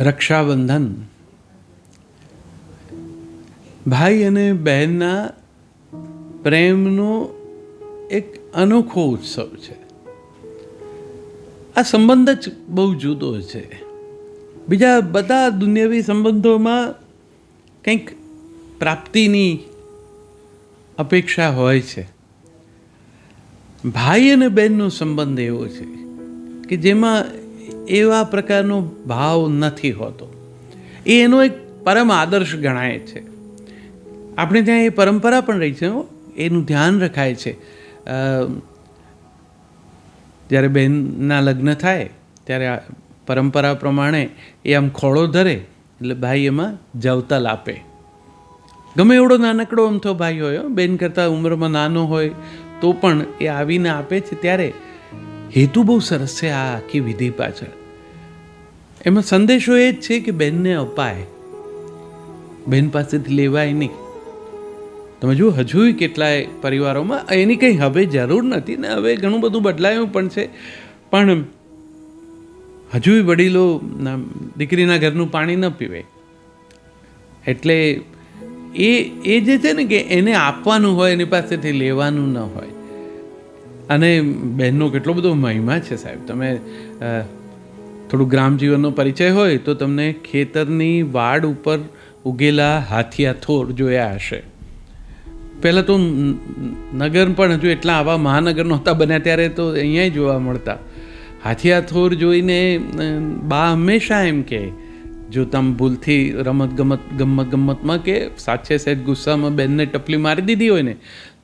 રક્ષાબંધન. ભાઈ અને બહેનના પ્રેમનો એક અનોખો ઉત્સવ છે. આ સંબંધ જ બહુ જુદો છે. બીજા બધા દુનિયાવી સંબંધોમાં કંઈક પ્રાપ્તિની અપેક્ષા હોય છે. ભાઈ અને બહેનનો સંબંધ એવો છે કે જેમાં એવા પ્રકારનો ભાવ નથી હોતો. એ એનો એક પરમ આદર્શ ગણાય છે. આપણે ત્યાં એ પરંપરા પણ રહી છે એનું ધ્યાન રખાય છે. જ્યારે બહેનના લગ્ન થાય, ત્યારે પરંપરા પ્રમાણે એ આમ ખોળો ધરે, એટલે ભાઈ એમાં જવતલ આપે. ગમે એવડો નાનકડો અમથો ભાઈ હોય બેન કરતાં ઉંમરમાં નાનો હોય, તો પણ એ આવીને આપે છે. ત્યારે હેતુ બહુ સરસ છે આ આખી વિધિ પાછળ. એમાં સંદેશો એ જ છે કે બેનને અપાય. બેન પાસેથી લેવાય નહીં. તમે જુઓ હજુય કેટલાય પરિવારોમાં એની કંઈ હવે જરૂર નથી ને હવે ઘણું બધું બદલાયું પણ છે. પણ હજુય વડીલો દીકરીના ઘરનું પાણી ન પીવે. એટલે એ એ જે છે ને કે એને આપવાનું હોય, એની પાસેથી લેવાનું ન હોય. અને બહેનનો કેટલો બધો મહિમા છે સાહેબ. તમે થોડું ગ્રામ જીવનનો પરિચય હોય તો તમને ખેતરની વાડ ઉપર ઉગેલા હાથિયા થોર જોયા હશે. પહેલાં તો નગર પણ હજુ એટલા આવા મહાનગર નહોતા બન્યા ત્યારે તો અહીંયા જોવા મળતા. હાથિયા થોર જોઈને બા હંમેશા એમ કે, જો તમે ભૂલથી રમત ગમત ગમત ગમતમાં કે સાચે સહેજ ગુસ્સામાં બેનને ટપલી મારી દીધી હોય ને,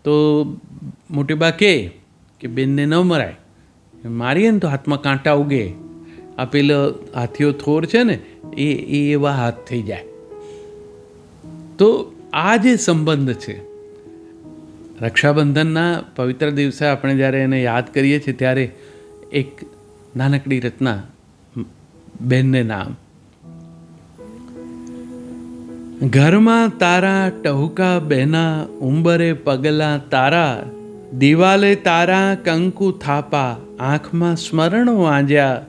તો મોટી બા કહે કે બેનને ન મરાય. મારીએ ને તો હાથમાં કાંટા ઉગે. આ પેલો હાથીઓ થોર છે ને, એ એ એવા હાથ થઈ જાય. તો આ જે સંબંધ છે, રક્ષાબંધનના પવિત્ર દિવસે આપણે જ્યારે એને યાદ કરીએ છીએ, ત્યારે એક નાનકડી રચના બેનને નામ. ઘરમાં તારા ટહુકા બહેના ઉંબરે પગલા તારા દિવાલે તારા કંકુ થાપા, આંખમાં સ્મરણો વાંજ્યા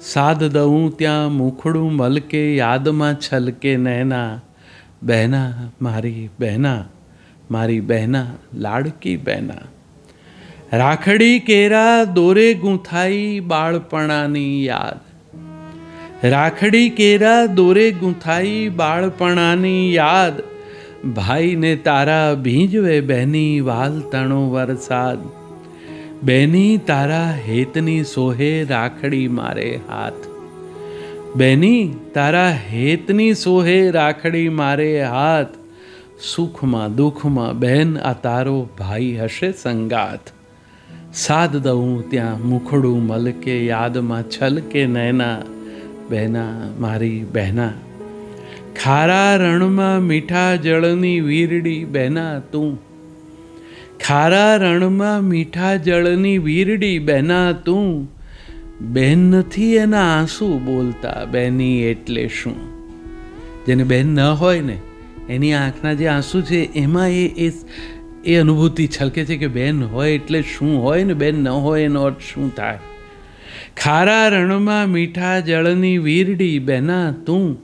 સાદ દઉં ત્યાં મુખડું મલકે, યાદમાં છલકે નહેના. બહેના, મારી બહેના મારી બહેના, લાડકી બહેના. રાખડી કેરા દોરે ગૂંથાઈ બાળપણાની યાદ. રાખડી કેરા દોરે ગૂંથાઈ બાળપણાની યાદ. ભાઈને તારા ભીંજવે બહેની વાલ તણો વરસાદ. બેની તારા હેતની સોહે રાખડી મારે હાથ. બેની તારા હેતની સોહે રાખડી મારે હાથ. સુખમાં દુઃખમાં બહેન, આ તારો ભાઈ હશે સંગાથ. સાદ દઉં ત્યાં મુખડું મલકે, યાદમાં છલકે, નૈના. બહેના, મારી બહેના ખારા રણમાં મીઠા જળની વીરડી બેના તું. ખારા રણમાં મીઠા જળની વીરડી બેના તું. બેન નથી એના આંસુ બોલતા, બેની એટલે શું? જેને બેન ન હોય ને, એની આંખના જે આંસુ છે, એમાં એ એ એ અનુભૂતિ છલકે છે કે બેન હોય એટલે શું હોય ને, બેન ન હોય એનો અર્થ શું થાય? ખારા રણમાં મીઠા જળની વીરડી બેના તું.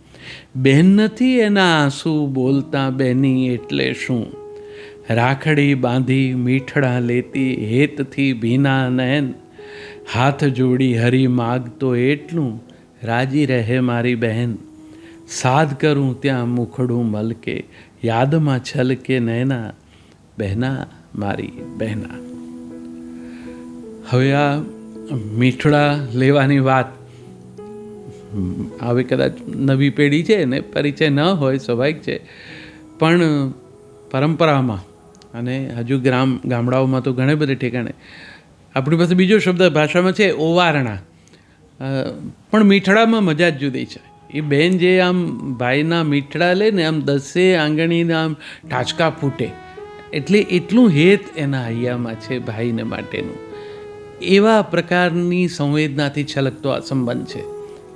બેન નથી એના આંસુ બોલતા બેની એટલે શું? રાખડી બાંધી મીઠડા લેતી હેતથી ભીના નયન. હાથ જોડી હરી માગતો એટલું, રાજી રહે મારી બહેન. સાદ કરું ત્યાં મુખડું મલકે, યાદમાં છલકે નૈના બહેના, મારી બહેના. હવે આ મીઠડા લેવાની વાત હવે કદાચ નવી પેઢી છે ને પરિચય ન હોય, સ્વાભાવિક છે. પણ, પરંપરામાં અને હજુ ગ્રામ, ગામડાઓમાં તો ઘણે બધે ઠેકાણે. આપણી પાસે બીજો શબ્દ ભાષામાં છે ઓવારણા. પણ મીઠડામાં મજા જ જુદી છે. એ બેન જે આમ ભાઈના મીઠડા લે ને આમ દસે આંગણીના આમ ટાચકા ફૂટે, એટલે એટલું હેત એના હૈયામાં છે ભાઈને માટેનું. એવા પ્રકારની સંવેદનાથી છલકતો આ સંબંધ છે.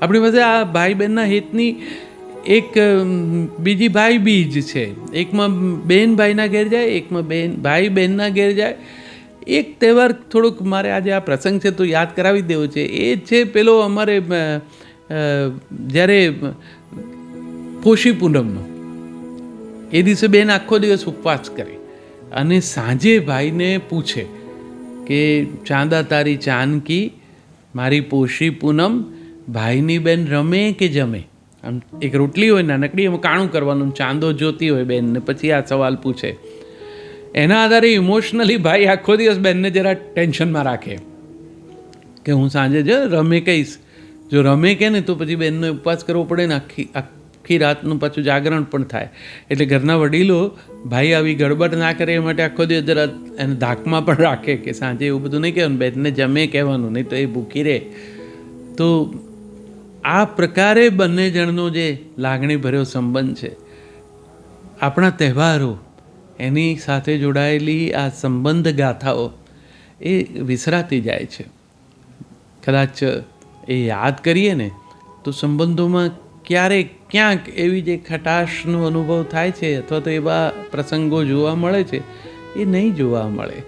આપણી પાસે આ ભાઈ બહેનના હિતની એક બીજી ભાઈ બીજ છે. એકમાં બેન ભાઈના ઘેર જાય, એકમાં બેન ભાઈ બહેનના ઘેર જાય. એક તહેવાર થોડુંક મારે આજે આ પ્રસંગ છે તો યાદ કરાવી દેવો છે. એ છે પેલો અમારે જ્યારે પોષી પૂનમનો એ દિવસે બેન આખો દિવસ ઉપવાસ કરે. અને સાંજે ભાઈને પૂછે કે, ચાંદા તારી ચાંદકી, મારી પોષી પૂનમ ભાઈની બેન રમે કે જમે? આમ એક રોટલી હોય, નાનકડી, એમાં કાણું કરવાનું, ચાંદો જોતી હોય બેનને પછી આ સવાલ પૂછે, એના આધારે ઇમોશનલી ભાઈ આખો દિવસ બેનને જરા ટેન્શનમાં રાખે? કે હું સાંજે જ રમે કહીશ. જો રમે કે ને તો પછી બેનનો ઉપવાસ કરવો પડે ને આખી આખી રાતનું પાછું જાગરણ પણ થાય. એટલે ઘરના વડીલો, ભાઈ આવી ગડબડ ના કરે એ માટે આખો દિવસ જરા એને ધાકમાં પણ રાખે કે સાંજે એવું બધું નહીં કહેવાનું, બેનને જમે કહેવાનું, નહીં તો એ ભૂખી રહે. તો આ પ્રકારે બંને જણનો જે લાગણીભર્યો સંબંધ છે, આપણા તહેવારો, એની સાથે જોડાયેલી આ સંબંધ ગાથાઓ, એ વિસરાતી જાય છે. કદાચ એ યાદ કરીએ ને, તો સંબંધોમાં ક્યારેક ક્યાંક એવી જે ખટાશનો અનુભવ થાય છે, અથવા તો એવા પ્રસંગો જોવા મળે છે, એ નહીં જોવા મળે.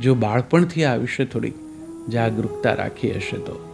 જો બાળપણથી આ વિશે થોડીક જાગૃતતા રાખી હશે તો.